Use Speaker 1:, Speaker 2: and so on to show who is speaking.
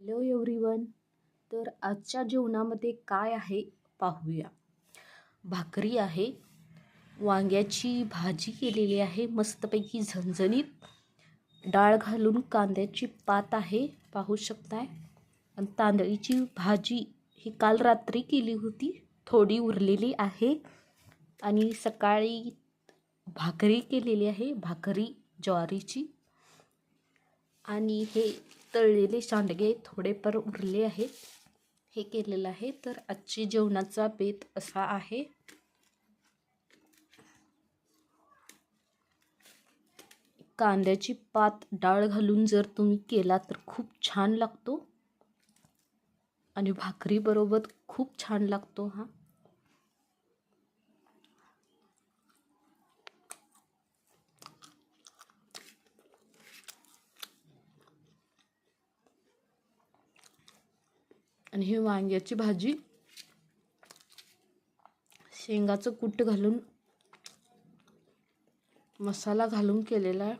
Speaker 1: Hello everyone तर आजच्या जेवणामध्ये काय आहे पाहूया. भाकरी आहे. वांग्याची भाजी केलेली आहे. मस्तपैकी झणझणीत. डाळ घालून कांद्याची पात आहे. पाहू शकताय. आणि तांदळीची भाजी ही काल रात्री केली होती. थोडी उरलेली आहे. आणि सकाळी भाकरी केलेली आहे. भाकरी ज्वारीची. आणि हे तळलेले सांडगे थोडेफार उरले आहेत. हे केलेलं आहे. तर आजची जेवणाचा बेत असा आहे. कांद्याची पात डाळ घालून जर तुम्ही केला तर खूप छान लागतो. आणि भाकरीबरोबर खूप छान लागतो हा. आणि ही वांग्याची भाजी. शेंगाचं कूट घालून मसाला घालून केलेला आहे.